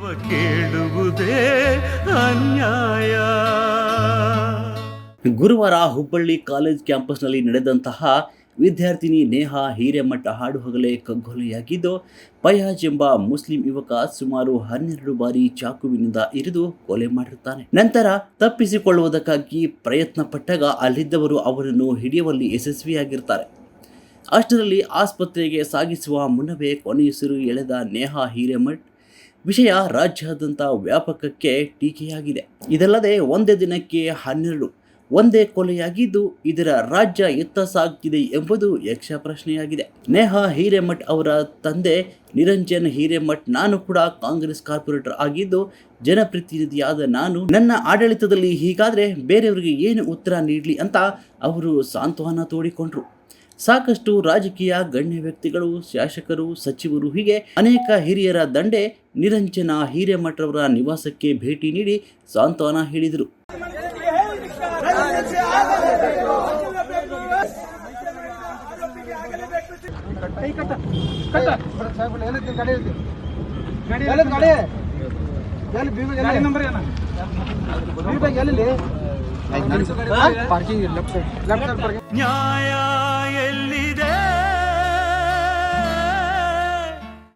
ಕೇಳುವುದೇ ಅನ್ಯಾಯ. ಗುರುವಾರ ಹುಬ್ಬಳ್ಳಿ ಕಾಲೇಜ್ ಕ್ಯಾಂಪಸ್ನಲ್ಲಿ ನಡೆದಂತಹ ವಿದ್ಯಾರ್ಥಿನಿ ನೇಹಾ ಹಿರೇಮಠ ಹಾಡು ಹಗಲೇ ಕಗ್ಗೊಲೆಯಾಗಿದ್ದು, ಪಯಾಜ್ ಎಂಬ ಮುಸ್ಲಿಂ ಯುವಕ ಸುಮಾರು ಹನ್ನೆರಡು ಬಾರಿ ಚಾಕುವಿನಿಂದ ಇರಿದು ಕೊಲೆ ಮಾಡಿರುತ್ತಾನೆ. ನಂತರ ತಪ್ಪಿಸಿಕೊಳ್ಳುವುದಕ್ಕಾಗಿ ಪ್ರಯತ್ನ ಪಟ್ಟಾಗ ಅಲ್ಲಿದ್ದವರು ಅವರನ್ನು ಹಿಡಿಯುವಲ್ಲಿ ಯಶಸ್ವಿಯಾಗಿರ್ತಾರೆ ಅಷ್ಟರಲ್ಲಿ ಆಸ್ಪತ್ರೆಗೆ ಸಾಗಿಸುವ ಮುನ್ನವೇ ಕೊನೆಯುಸಿರು ಎಳೆದ ನೇಹಾ ಹಿರೇಮಠ್ ವಿಷಯ ರಾಜ್ಯಾದ್ಯಂತ ವ್ಯಾಪಕಕ್ಕೆ ಟೀಕೆಯಾಗಿದೆ. ಇದಲ್ಲದೆ ಒಂದೇ ದಿನಕ್ಕೆ ಹನ್ನೆರಡು, ಒಂದೇ ಕೊಲೆಯಾಗಿದ್ದು ಇದರ ರಾಜ್ಯ ಎತ್ತ ಸಾಗ್ತಿದೆ ಎಂಬುದು ಯಕ್ಷ ಪ್ರಶ್ನೆಯಾಗಿದೆ. ನೇಹಾ ಹಿರೇಮಠ್ ಅವರ ತಂದೆ ನಿರಂಜನ್ ಹಿರೇಮಠ್, ನಾನು ಕೂಡ ಕಾಂಗ್ರೆಸ್ ಕಾರ್ಪೊರೇಟರ್ ಆಗಿದ್ದು ಜನಪ್ರತಿನಿಧಿಯಾದ ನಾನು. ನನ್ನ ಆಡಳಿತದಲ್ಲಿ ಹೀಗಾದರೆ ಬೇರೆಯವರಿಗೆ ಏನು ಉತ್ತರ ನೀಡಲಿ ಅಂತ ಅವರು ಸಾಂತ್ವನ ತೋಡಿಕೊಂಡ್ರು. ಸಾಕಷ್ಟು ರಾಜಕೀಯ ಗಣ್ಯ ವ್ಯಕ್ತಿಗಳು ಶಾಸಕರು ಸಚಿವರು ಹೀಗೆ ಅನೇಕ ಹಿರಿಯರ ದಂಡೆ ನಿರಂಜನ ಹಿರೇಮಠರವರ ನಿವಾಸಕ್ಕೆ ಭೇಟಿ ನೀಡಿ ಸಾಂತ್ವನ ಹೇಳಿದರು. ನ್ಯಾಯ ಎಲ್ಲಿದೆ?